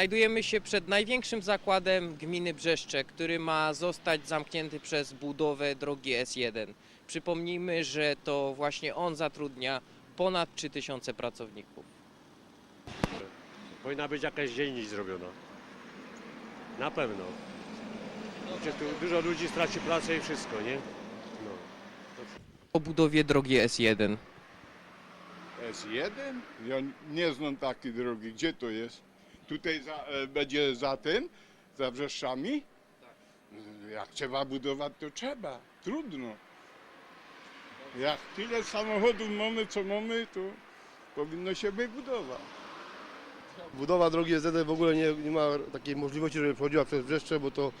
Znajdujemy się przed największym zakładem gminy Brzeszcze, który ma zostać zamknięty przez budowę drogi S1. Przypomnijmy, że to właśnie on zatrudnia ponad 3000 pracowników. Powinna być jakaś dzielnic zrobiona. Na pewno. Gdzie tu dużo ludzi straci pracę i wszystko, nie? No. O budowie drogi S1. S1? Ja nie znam takiej drogi. Gdzie to jest? Tutaj za, e, będzie za tym? Za Wrzeszczami? Jak trzeba budować, to trzeba. Trudno. Jak tyle samochodów mamy, co mamy, to powinno się wybudować. Budowa drogi S1 w ogóle nie, nie ma takiej możliwości, żeby przechodziła przez Brzeszcze, bo to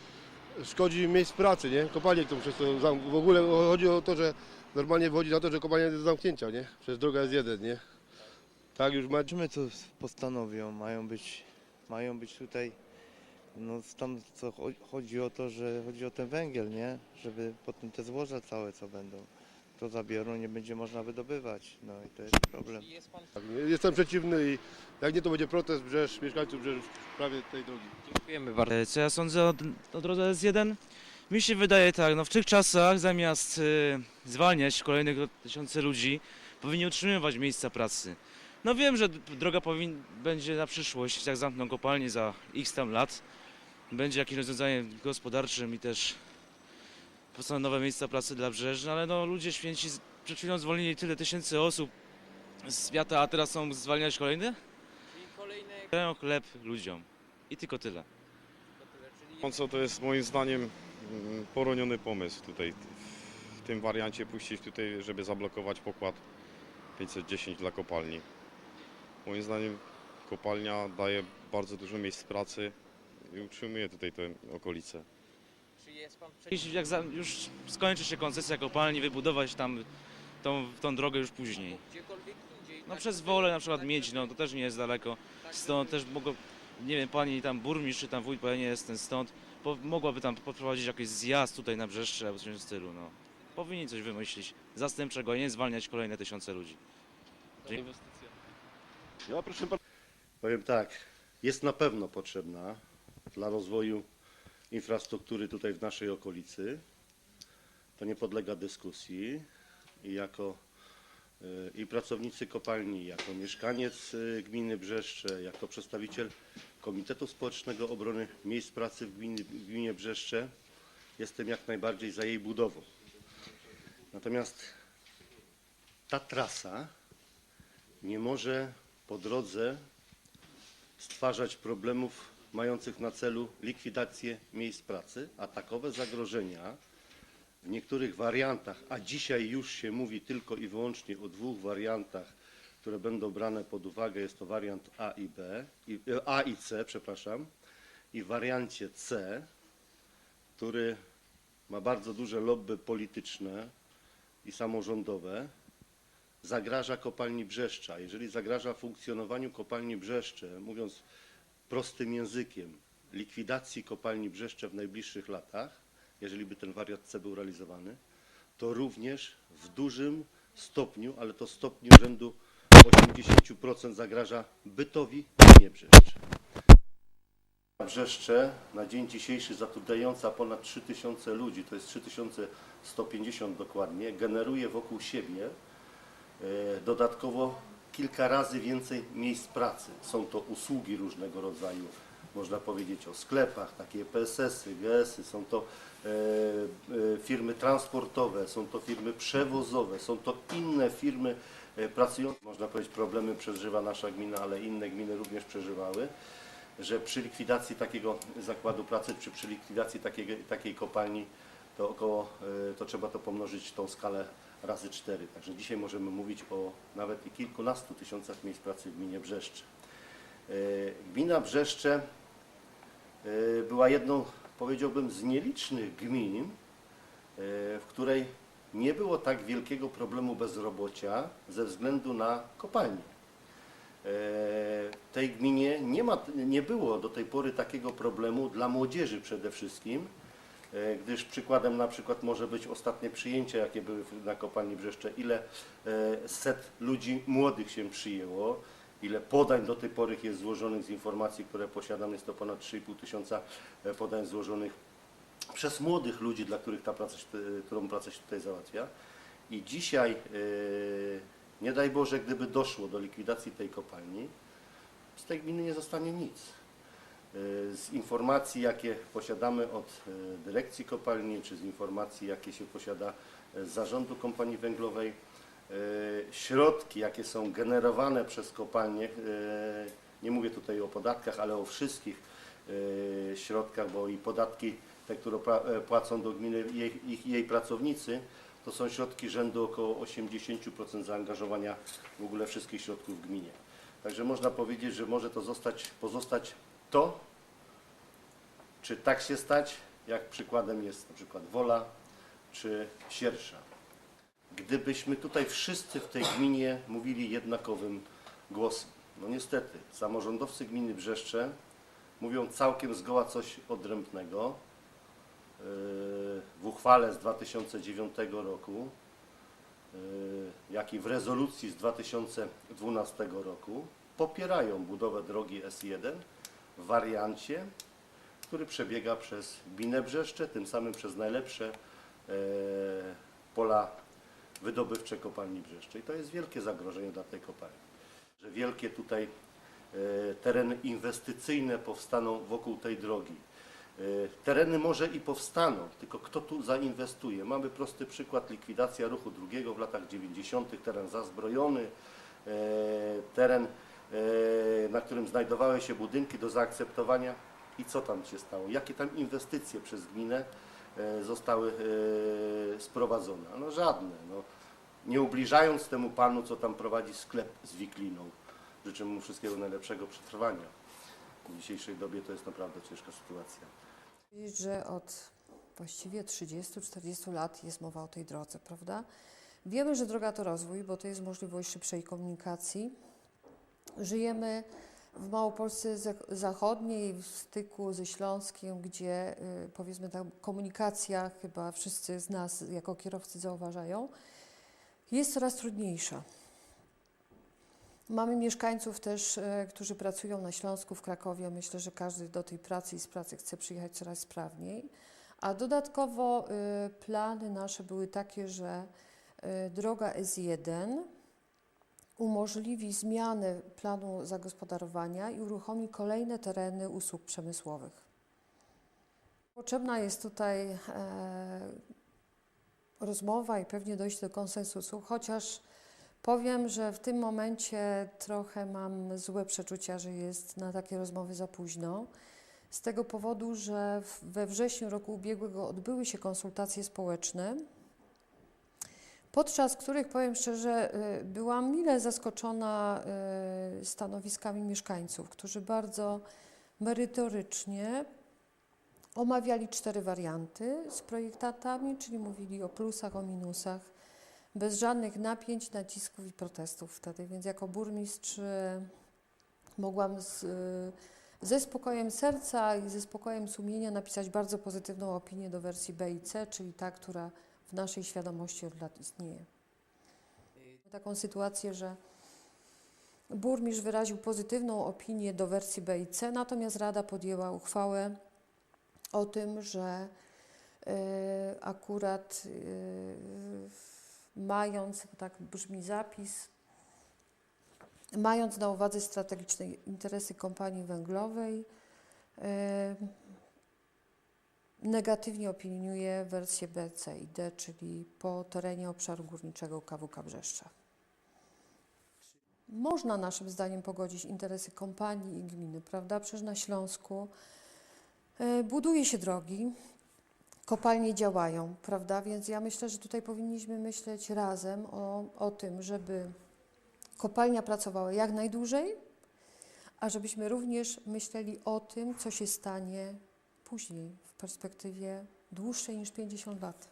szkodzi miejsc pracy, nie? Kopalnie to przez to zam- w ogóle chodzi o to, że normalnie wychodzi na to, że kopalnia jest do zamknięcia, nie? Przez drogę S1, nie? Tak już ma, Zobaczymy co postanowią. Mają być, mają być tutaj. No tam co cho- chodzi o to, że chodzi o ten węgiel, nie? Żeby potem te złoża całe co będą. To zabiorą, nie będzie można wydobywać. No i to jest problem. tak? Jestem przeciwny i jak nie to będzie protest Brzesz, mieszkańców Brzesz w sprawie tej drogi. Dziękujemy bardzo. E, Co ja sądzę o, o drodze S1? Mi się wydaje tak, no w tych czasach zamiast e, zwalniać kolejnych tysiące ludzi, powinni utrzymywać miejsca pracy. No wiem, że droga powin, będzie na przyszłość, jak zamkną kopalnię za x tam lat, będzie jakimś rozwiązaniem gospodarczym i też powstaną nowe miejsca pracy dla Brzeżna, ale no ludzie święci z- przed chwilą zwolnili tyle tysięcy osób z świata, a teraz są zwalniać kolejne? Dają chleb ludziom. I tylko tyle. No co to jest moim zdaniem mm, poroniony pomysł tutaj w tym wariancie puścić tutaj, żeby zablokować pokład 510 dla kopalni. Moim zdaniem kopalnia daje bardzo dużo miejsc pracy i utrzymuje tutaj te okolice. Czy jest pan Jeśli jak za, już skończy się koncesja kopalni, wybudować tam tą, tą drogę już później. gdziekolwiek indziej? No tak przez Wolę na przykład mieć, żeby- no to też nie jest daleko. tak Stąd też mogło, nie wiem, pani tam burmistrz czy tam wójt, bo ja nie jestem stąd, po, mogłaby tam poprowadzić jakiś zjazd tutaj na Brzeszcze albo coś w tym stylu, no. Powinni coś wymyślić zastępczego, nie zwalniać kolejne tysiące ludzi. Ja proszę Powiem tak, jest na pewno potrzebna dla rozwoju infrastruktury tutaj w naszej okolicy. To nie podlega dyskusji i jako y, i pracownicy kopalni, jako mieszkaniec y, gminy Brzeszcze, jako przedstawiciel Komitetu Społecznego Obrony Miejsc Pracy w gminie, w gminie Brzeszcze jestem jak najbardziej za jej budową. Natomiast ta trasa nie może po drodze stwarzać problemów mających na celu likwidację miejsc pracy, a takowe zagrożenia w niektórych wariantach, a dzisiaj już się mówi tylko i wyłącznie o dwóch wariantach, które będą brane pod uwagę, jest to wariant A i B, i, A i C, przepraszam, i w wariancie C, który ma bardzo duże lobby polityczne i samorządowe, zagraża kopalni Brzeszcza. Jeżeli zagraża funkcjonowaniu kopalni Brzeszcze, mówiąc prostym językiem, likwidacji kopalni Brzeszcze w najbliższych latach, jeżeli by ten wariant C był realizowany, to również w dużym stopniu, ale to stopniu rzędu 80% zagraża bytowi gminie Brzeszcze. Brzeszcze na dzień dzisiejszy zatrudniająca ponad 3000 ludzi, to jest 3150 dokładnie, generuje wokół siebie Dodatkowo kilka razy więcej miejsc pracy. Są to usługi różnego rodzaju, można powiedzieć o sklepach, takie PSS-y, GS-y, są to e, e, firmy transportowe, są to firmy przewozowe, są to inne firmy e, pracujące. Można powiedzieć, problemy przeżywa nasza gmina, ale inne gminy również przeżywały że przy likwidacji takiego zakładu pracy, czy przy likwidacji takiego, takiej kopalni, to około, to trzeba to pomnożyć tą skalę razy cztery. Także dzisiaj możemy mówić o nawet i kilkunastu tysiącach miejsc pracy w gminie Brzeszcze. Y, Gmina Brzeszcze y, była jedną, powiedziałbym, z nielicznych gmin, y, w której nie było tak wielkiego problemu bezrobocia ze względu na kopalnię. W tej gminie nie, ma, nie było do tej pory takiego problemu dla młodzieży przede wszystkim, e, gdyż przykładem na przykład może być ostatnie przyjęcia, jakie były na kopalni Brzeszcze, ile e, set ludzi młodych się przyjęło ile podań do tej pory jest złożonych z informacji, które posiadam. Jest to ponad 3,5 tysiąca e, podań złożonych przez młodych ludzi, dla których ta praca, którą pracę się tutaj załatwia. I dzisiaj, e, nie daj Boże, gdyby doszło do likwidacji tej kopalni, z tej gminy nie zostanie nic. E, Z informacji, jakie posiadamy od e, dyrekcji kopalni, czy z informacji, jakie się posiada e, z zarządu kompanii węglowej, środki, jakie są generowane przez kopalnię, e, nie mówię tutaj o podatkach, ale o wszystkich środkach, bo i podatki, te, które e, płacą do gminy jej, ich, jej pracownicy, to są środki rzędu około 80% zaangażowania w ogóle wszystkich środków w gminie. Także można powiedzieć, że może to zostać, pozostać to, czy tak się stać, jak przykładem jest na przykład Wola czy Siersza. Gdybyśmy tutaj wszyscy w tej gminie mówili jednakowym głosem. No niestety, samorządowcy gminy Brzeszcze mówią całkiem zgoła coś odrębnego. Yy, W uchwale z 2009 roku, yy, jak i w rezolucji z 2012 roku popierają budowę drogi S1 w wariancie, który przebiega przez gminę Brzeszcze, tym samym przez najlepsze e, pola wydobywcze kopalni Brzeszcze. I to jest wielkie zagrożenie dla tej kopalni. Że wielkie tutaj e, tereny inwestycyjne powstaną wokół tej drogi. E, Tereny może i powstaną, tylko kto tu zainwestuje? Mamy prosty przykład, likwidacja ruchu drugiego w latach 90., teren zazbrojony, teren, na którym znajdowały się budynki do zaakceptowania. I co tam się stało? Jakie tam inwestycje przez gminę e, zostały e, sprowadzone? No żadne. No, nie ubliżając temu panu, co tam prowadzi sklep z wikliną. Życzę mu wszystkiego najlepszego przetrwania. W dzisiejszej dobie to jest naprawdę ciężka sytuacja. że od właściwie 30-40 lat jest mowa o tej drodze, prawda? Wiemy, że droga to rozwój, bo to jest możliwość szybszej komunikacji. Żyjemy w Małopolsce Zach- Zachodniej, w styku ze Śląskiem, gdzie y, powiedzmy ta komunikacja, chyba wszyscy z nas jako kierowcy zauważają, jest coraz trudniejsza. Mamy mieszkańców też, e, którzy pracują na Śląsku, w Krakowie. Myślę, że każdy do tej pracy i z pracy chce przyjechać coraz sprawniej. A dodatkowo e, plany nasze były takie, że droga S1 umożliwi zmianę planu zagospodarowania i uruchomi kolejne tereny usług przemysłowych. Potrzebna jest tutaj e, rozmowa i pewnie dojść do konsensusu, chociaż Powiem, że w tym momencie trochę mam złe przeczucia, że jest na takie rozmowy za późno. Z tego powodu, że we wrześniu roku ubiegłego odbyły się konsultacje społeczne, podczas których, powiem szczerze, y, byłam mile zaskoczona y, stanowiskami mieszkańców, którzy bardzo merytorycznie omawiali cztery warianty z projektantami, czyli mówili o plusach, o minusach bez żadnych napięć, nacisków i protestów wtedy. Więc jako burmistrz e, mogłam z, ze spokojem serca i ze spokojem sumienia napisać bardzo pozytywną opinię do wersji B i C, czyli ta, która w naszej świadomości od lat istnieje. Taką sytuację, że burmistrz wyraził pozytywną opinię do wersji B i C, natomiast Rada podjęła uchwałę o tym, że e, akurat e, mając, tak brzmi zapis, mając na uwadze strategiczne interesy kompanii węglowej, e, negatywnie opiniuje wersję B, C i D, czyli po terenie obszaru górniczego KWK Brzeszcza. Można naszym zdaniem pogodzić interesy kompanii i gminy, prawda? Przecież na Śląsku e, buduje się drogi, kopalnie działają, prawda? Więc ja myślę, że tutaj powinniśmy myśleć razem o, o tym, żeby kopalnia pracowała jak najdłużej, a żebyśmy również myśleli o tym, co się stanie później, w perspektywie dłuższej niż 50 lat.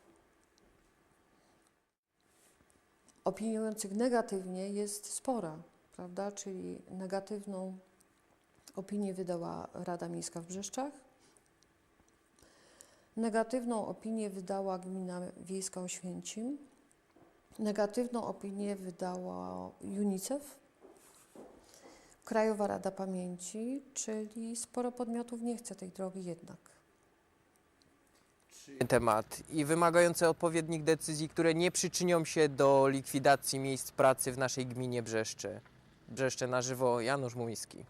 Opiniujących negatywnie jest spora, prawda? Czyli negatywną opinię wydała Rada Miejska w Brzeszczach, Negatywną opinię wydała Gmina Wiejska Oświęcim. Negatywną opinię wydała UNICEF. Krajowa Rada Pamięci, czyli sporo podmiotów nie chce tej drogi jednak. temat i wymagające odpowiednich decyzji, które nie przyczynią się do likwidacji miejsc pracy w naszej gminie Brzeszcze. Brzeszcze na żywo, Janusz Mumiński.